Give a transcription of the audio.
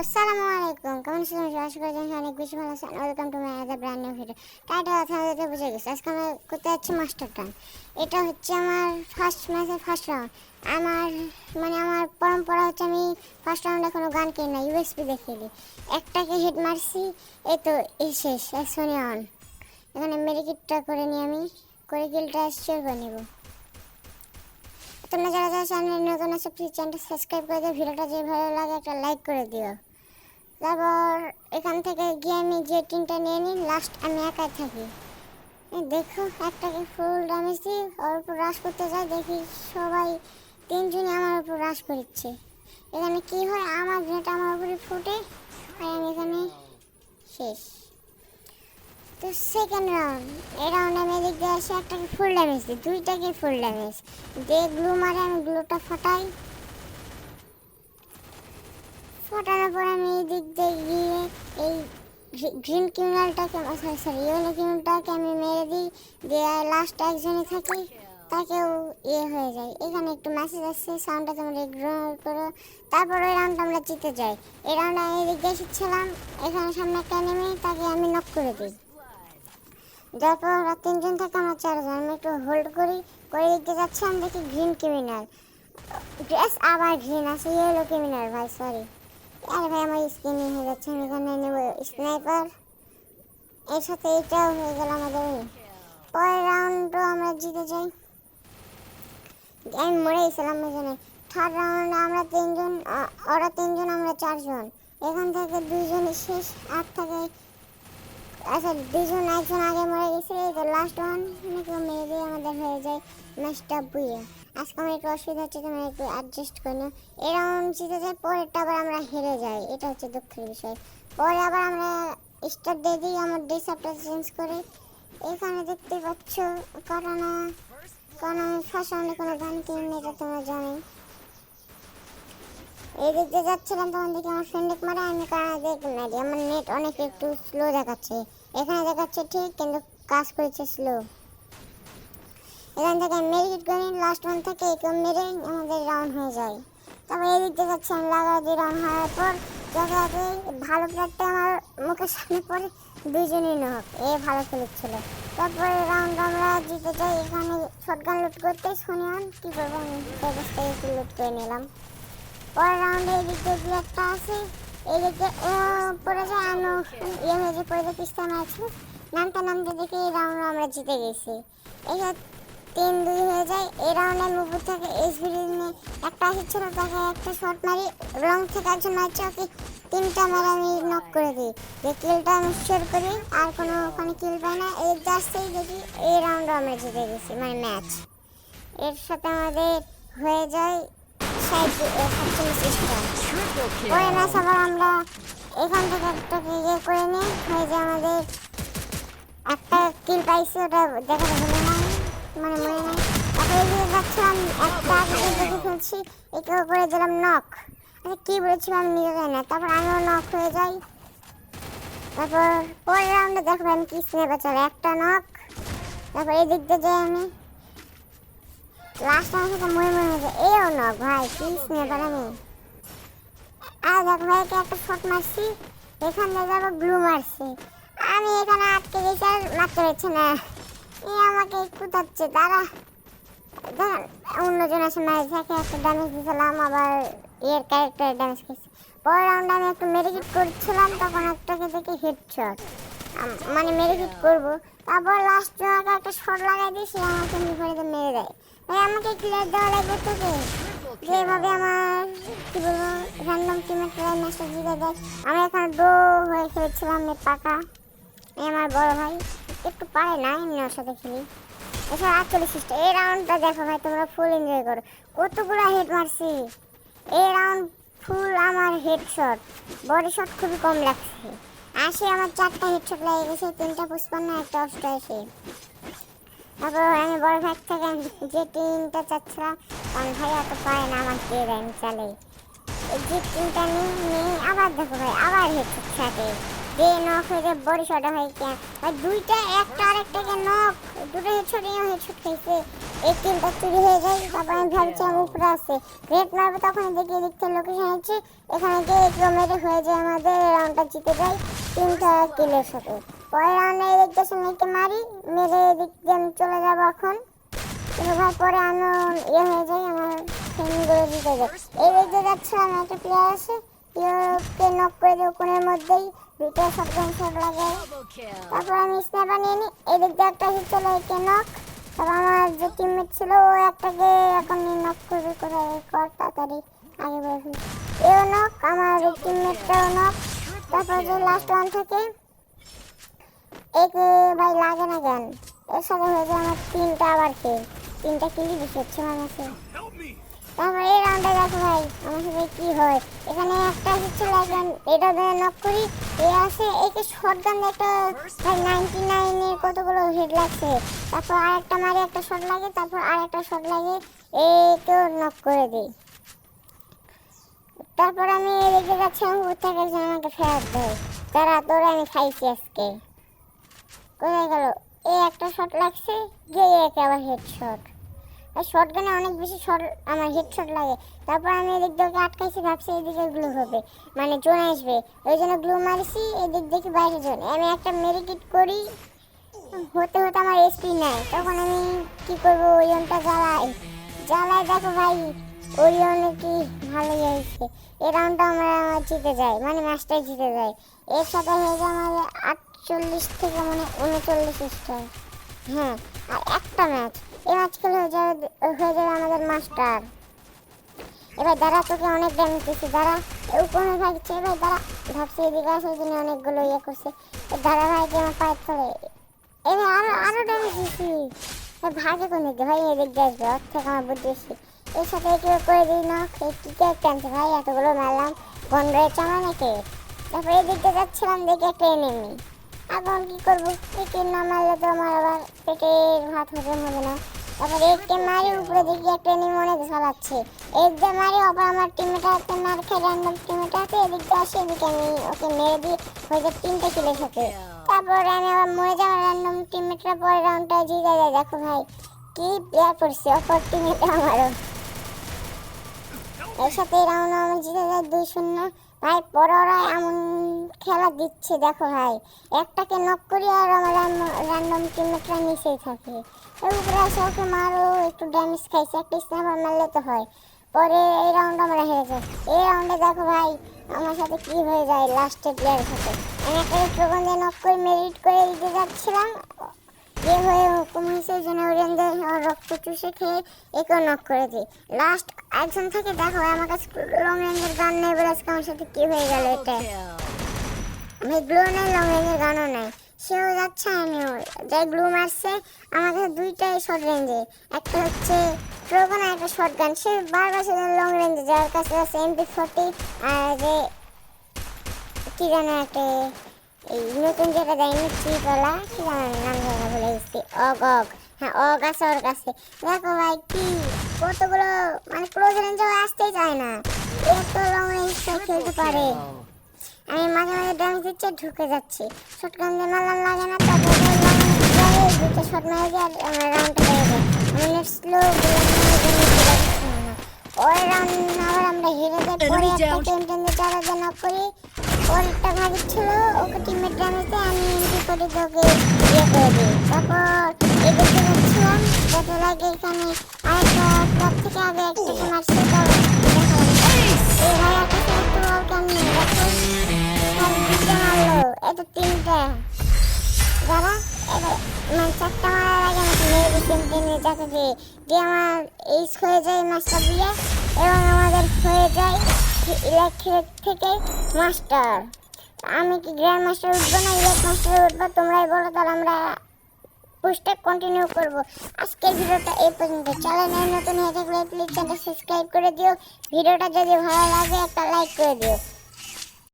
আসসালামু আলাইকুম, কেমন আছেন? আশা করি জানেন অনেক বেশি ভালো আছেন welcome to my other brand new video title আপনাদেরকে বুঝে গেছে। আজকে আমরা করতে যাচ্ছি মাস্টার টান এটা হচ্ছে আমার ফার্স্ট ম্যাচের ফার্স্ট রাউন্ড আমার মানে আমার পরম্পরা হচ্ছে আমি ফার্স্ট রাউন্ডে কোনো গান কিনি না ইউএসপি দেখে দিই। একটাকে হিট মারছি, এই তো, এই শেষ সোনি অন এখানে মেডিকেটটা করে নিই আমি, করে কিলটা শিওর করে নেব। তোমরা যারা যারা চ্যানেলে নতুন আছে প্লিজ চ্যানেলটা সাবস্ক্রাইব করে দিও। ভিডিওটা যে ভালো লাগে, একটা লাইক করে দিও। তারপর এখান থেকে গিয়ে আমি যে টিনটা নিয়ে নিই লাস্ট আমি একাই থাকি। দেখো একটাকে ফুল ড্যামেজ দিই, ওর উপর রাশ করতে যাই, দেখি সবাই তিনজনই আমার উপর রাশ করছে। এখানে কি হয়, আমার গ্রেনেডটা আমার উপরে ফুটে, আর আমি এখানে শেষ। তো সেকেন্ড রাউন্ড এই রাউন্ডে আমি এদিক দিয়ে আসে একটাকে ফুল ড্যামেজ দিই দুইটাকে ফুল ড্যামেজ দিয়ে গ্লু মারে, আমি গ্লুটা ফাটাই। ফাটানোর পর আমি এই দিক দিয়ে গিয়ে এই গ্রিন কিউনালটাকে সরি সরি ইয়েলো কিউনালটাকে আমি মেরে দিই। দিয়ে লাস্ট একজনই থাকি, তাকেও ইয়ে হয়ে যায়। এখানে একটু মেসেজ আসছে সাউন্ডটা তোমরা ইগনোর করো। তারপর ওই রাউন্ডটা আমরা জিতে যাই। এই রাউন্ডে আমি দিয়ে এসেছিলাম, এখানে সামনে একটা নেমে তাকে আমি নক করে দিই। তারপর ওরা তিনজন থেকে আমরা চারজন, আমি একটু হোল্ড করি, করে দিতে যাচ্ছি, আমি দেখি গ্রিন ক্রিমিনাল ড্রেস আবার গ্রিন আছে ইয়েলো ক্রিমিনাল ভাই সরি আরে ভাই, আমার স্কিন হয়ে যাচ্ছে, আমি এখানে নেব স্নাইপার এর সাথে এটাও হয়ে গেল আমাদের পরের রাউন্ডও আমরা জিতে যাই। আমি মরে গেছিলাম এখানে থার্ড রাউন্ডে আমরা তিনজন ওরা তিনজন, আমরা চারজন। এখান থেকে দুইজনই শেষ, আর থেকে আচ্ছা দুজন একজন আগে মরে গেছে, এই তো লাস্ট ওয়ান নাকি মেরে দিয়ে আমাদের হয়ে যায়। ম্যাচটা বুয়ে আজকে আমার একটু অসুবিধা হচ্ছে তোমরা একটু অ্যাডজাস্ট করে নাও রাউন্ড জিতে যায় পরেরটা আবার আমরা হেরে যাই। এটা হচ্ছে দুঃখের বিষয়। পরে আবার আমরা স্টার্ট দিয়ে দিই, আমার ডিসঅ্যাপটা চেঞ্জ করে। এখানে দেখতে পাচ্ছ, কারণা, কারণ আমি রাউন্ডে কোনো গান কিনি এটা তোমরা জানো এই দিক দিয়ে যাচ্ছিলাম, তখন দেখি আমার ফ্রেন্ড মারে আমি কারণ দেখলাম না, আমার নেট অনেক একটু স্লো দেখাচ্ছে। এখানে দেখাচ্ছে ঠিক, কিন্তু কাজ করেছে স্লো এখান থেকে মেরিট করে লাস্ট ওয়ান থেকে একে মেরে আমাদের রাউন্ড হয়ে যায়। তারপর এই দিক দিয়ে যাচ্ছি আমি লাগা দিয়ে রাউন্ড হওয়ার পর জায়গাতে ভালো প্লেয়ারটা আমার মুখের সামনে পড়ে, দুইজনই নহক এ ভালো খেলেছিল। তারপরে রাউন্ড আমরা জিতে যাই, এখানে শটগান লুট করতে। শুনিয়ান, কী করব আমি? ব্যবস্থা একটু লুট করে নিলাম। পরের রাউন্ডে এদিকে যে একটা আছে, এদিকে পড়ে যায় আমি ইয়ে হয়ে যায় পড়ে যায় পিস্তানো আছে নামতে নামতে দেখে এই রাউন্ড আমরা জিতে গেছি। এই যে তিন দুই হয়ে যায়, এই রাউন্ডে উপর থেকে এসবিডি নিয়ে একটা আসছিল তাকে একটা শট মারি রং থেকে একজন মারছে ওকে তিনটা মেরে আমি নক করে দিই। যে কিলটা আমি শেয়ার করি, আর কোনো ওখানে কিল পাই না। এই জাস্টেই দেখি, এই রাউন্ডে আমরা জিতে গেছি মানে ম্যাচ এর সাথে আমাদের হয়ে যায় পরে ম্যাচ আবার আমরা এখান থেকে একটা ইয়ে করে নিই, হয়ে যে আমাদের একটা কিল পাইছি, ওটা দেখা নাই মানে মনে নাই। তারপরে এই যাচ্ছিলাম একটা আগে দেখে ফেলছি একেও করে দিলাম নক আচ্ছা কী বলেছিলাম আমি নিজে জানি না। তারপর আমিও নক হয়ে যাই। তারপর পরের রাউন্ডে দেখব আমি কি স্নেপে চলে। একটা নক তারপর এই দিক দিয়ে যাই আমি। লাস্ট আমার সাথে মনে মনে হয়েছে, এও নক ভাই, কি স্নেপার আমি? আর দেখ ভাইকে একটা শট মারছি, এখান থেকে যাব ব্লু মারছি। আমি এখানে আটকে গেছি আর মারতে পারছি না। এ আমাকে কুতাচ্ছে তারা দেখেন, অন্যজন ম্যাচ থেকে একটা ড্যামেজ দিয়েছিলাম আবার ইয়ের ক্যারেক্টার ড্যামেজ খেয়েছি। পরের রাউন্ডে আমি একটু মেডিকেট করছিলাম, তখন একটাকে দেখি হেডশট মানে মেডিকেট করব। তারপর লাস্ট জনকে একটা শট লাগাই দিয়েছি আমাকে বিপরীতে মেরে দেয়। ভাই, আমাকে ক্লিয়ার দেওয়া লাগবে তোকে? যেভাবে আমার, কি বলব র্যান্ডম টিমের ট্রাই ম্যাচটা জিতে দেয়। আমি এখন ডো হয়ে খেলেছিলাম পাকা। আমার বড় ভাই। একটু পারে না এমনি ওর সাথে খেলি। এছাড়া আটচল্লিশ এই রাউন্ডটা দেখো ভাই, তোমরা ফুল এনজয় করো। কতগুলো হেড মারছি? এই রাউন্ড ফুল আমার হেড হেডশট বডি শট খুবই কম লাগছে। আসে আমার চারটা হেডশট লেগে গেছে তিনটা পুষ্পান্ন একটা অষ্ট আসে তারপর আমি বড় ভাই থেকে যে তিনটা চাচ্ছিলাম, কারণ ভাই এত পারে না আমার আমি চালাই এই যে তিনটা নিয়ে আবার দেখো ভাই, আবার হেড হেডশট সাথে দিয়ে নক হয়ে যায় বড় শট হয় কেন দুইটা, একটা আরেকটাকে নক দুটো হেডশট নিয়ে হেডশট খাইছে এই তিনটা চুরি হয়ে যায়, তারপর আমি ভাবছিলাম উপরে আছে। গ্রেট মারবো তখন দেখি থেকে লোকেশন হচ্ছে এখানে গিয়ে একটু মেরে হয়ে যায় আমাদের রাউন্ডটা জিতে যায় তিনটা কিলের সাথে। পরের রাউন্ডে এদিক দিয়ে মেয়েকে মারি, মেরে এদিক দিয়ে আমি চলে যাব এখন। ভাই, পরে আমি ইয়ে হয়ে যাই আমার ফ্রেন্ডগুলো জিতে যায়। এই দিক যাচ্ছিলাম একটা প্লেয়ার আছে। ইউকে নক করে দিই কোণের মধ্যেই। দুটো শটগান শট লাগে তারপর আমি স্ন্যাপার নিয়ে নিই। এদিক দিয়ে একটা হিট চলে একে নক তারপর আমার যে টিমমেট ছিল, ও একটাকে এখন নক করে করে কর তাড়াতাড়ি আগে হই এও নক আমার টিমমেটটাও নক তারপর যে লাস্ট ওয়ান থাকে, একে ভাই লাগে না কেন? এর সাথে হয়ে যায় আমার তিনটা আবার কে তিনটা কিলি বেশি হচ্ছে মানুষে তারপর এই রাউন্ডে দেখো ভাই, আমার সাথে কি হয়? এখানে একটা হচ্ছে একজন এটা দিয়ে নক করি, এ আছে, একে শটগান একটা, ভাই নাইনটি নাইনের কতগুলো হেড লাগছে? তারপর আরেকটা মারি একটা শট লাগে, তারপর আরেকটা শট লাগে, একেও নক করে দিই। তারপর আমি রেখে যাচ্ছিলাম উপর থেকে একজন আমাকে ফেরত দেয় তারা তোরা আমি খাইছি আজকে। কোথায় গেল? এই একটা শট লাগছে, গিয়ে একে আবার হেড শট আর শর্ট গানে অনেক বেশি শর্ট আমার হেড শট লাগে। তারপর আমি এদিক দিয়ে আটকাইছি, ভাবছি এদিকে গ্লু হবে। মানে জোন আসবে। ওই জন্য গ্লু মারছি, এদিক দেখি বাইরে জোন। আমি একটা মেরিকিট করি, হতে হতে আমার এসপি নাই তখন আমি কি করব, ওরিয়নটা জ্বালাই। জ্বালাই, দেখো ভাই ওরিয়নে কি ভালোই হয়েছে। এই রাউন্ডটা আমরা জিতে যাই মানে ম্যাচটাই জিতে যায়। এর সাথে হয়ে যায় আমাদের আটচল্লিশ থেকে মানে উনচল্লিশ স্টার হ্যাঁ আর একটা ম্যাচ। এই ম্যাচ খেলে হয়ে যাবে হয়ে যাবে আমাদের মাস্টার। এবার দাঁড়া, তোকে অনেক ড্যামেজ দিচ্ছে দাঁড়া। কোনো ভাগছে এবার দাঁড়া। ভাবছি এদিকে আসে ওই জন্য অনেকগুলো ইয়ে করছে। দাঁড়া ভাই আমার পায়ের তলে এবার আরও আরও ড্যামেজ দিচ্ছি ভাগে কোন দিকে? ভাই এদিক দিয়ে আসবে ওর থেকে আমার বুদ্ধি বেশি। এর সাথে একটু করে দিই না এই টানছে ভাই? এতগুলো মারলাম, বন্ধ হয়েছে আমার নাকি? তারপরে এদিক দিয়ে যাচ্ছিলাম দেখে একটা এনেমি এখন কি করব? পেটের না মারলে তো আমার আবার পেটের ভাত হজম হবে না। তারপরে একটু মারি উপরে দেখি একটা এনিমি অনেক ঝালাচ্ছে দিয়ে মারি, আবার আমার টিমেটা হাতে মার খাই র্যান্ডম টিমেটা হাতে এদিক দিয়ে আসে, এদিকে আমি ওকে মেরে দিই। হয়ে যায় তিনটে কিলের সাথে। তারপরে আমি আবার মরে যাওয়া র্যান্ডম টিমেটরা পরে রাউন্ডটা জিতে যায় দেখো ভাই, কি প্লেয়ার করছে, অপর টিমেটা আমারও। এর সাথে রাউন্ড আমার জিতে যায় দুই শূন্য। ভাই পরে এমন খেলা দিচ্ছে, দেখো ভাই। একটাকে নক করি আর আমার র্যান্ডম টিমমেটরা নিচেই থাকে। ওকে মারো, একটু ড্যামেজ খাইছে, একটা স্ন্যাপার মারলে তো হয়। পরে এই রাউন্ড আমরা হেরে যাই। এই রাউন্ডে দেখো ভাই, আমার সাথে কি হয়ে যায় লাস্টের প্লেয়ারের সাথে। আমি একটা দিয়ে নক করে মেরিট করে দিতে যাচ্ছিলাম। যে হয়ে হুকুম হয়েছে জন্য ওরেন্দে রক্ত চুষে খেয়ে একেও নক করে দিই। লাস্ট একজন থেকে দেখো, আমার কাছে লং রেঞ্জের গান নেই বলে আজকে আমার সাথে কি হয়ে গেল এটা আমি গ্লু নেই লং রেঞ্জের গানও নেই। সেও যাচ্ছে, আমিও। যাই গ্লু মারছে, আমার কাছে দুইটাই শর্ট রেঞ্জে একটা হচ্ছে ট্রোগন আর একটা শর্ট গান সে বারবার সে লং রেঞ্জে যার কাছে আছে এমপি ফোর্টি আর যে কি জানো একটা এই নতুন যেটা দেয়নি চিপলা কি জানো নাম জানি ভুলে গেছি। অগ অগ হ্যাঁ অগ আছে ওর কাছে দেখো ভাই কি কতগুলো মানে ক্লোজ রেঞ্জে আসতেই চায় না। এত লং রেঞ্জ খেলতে পারে। আমি মাঝে মাঝে ড্যামেজ দিচ্ছে ঢুকে যাচ্ছি। শটগান দিয়ে লাগে না তারপরে দুটো শট মেরে দিয়ে আর আমার রাউন্ডটা যায়। নেট স্লো ওই রাউন্ড আবার আমরা হেরে যাই পরে একটা. টেন চারা দিয়ে নক করি ওর একটা ভাগি ছিল ওকে টিমমেট ড্যামেজ দিয়ে আমি এমপি করে দিয়ে ওকে ইয়ে করে দিই। তারপর এদিকে যাচ্ছিলাম এখানে থেকে আগে ভাই একটা দেখো তিনটে যারা মানে চারটা মারার হয়ে যায় ম্যাচটা দিয়ে এবং আমাদের হয়ে যায় ইলেকট্রিক থেকে মাস্টার আমি কি গ্র্যান্ড মাস্টার উঠবো না ইলেক মাস্টার উঠবো? তোমরাই বলো তাহলে, আমরা পুস্টে কন্টিনিউ করব। আজকের ভিডিওটা এই পর্যন্ত। চ্যানেলে নতুন হয়ে থাকলে প্লিজ চ্যানেল সাবস্ক্রাইব করে দিও। ভিডিওটা যদি ভালো লাগে একটা লাইক করে দিও।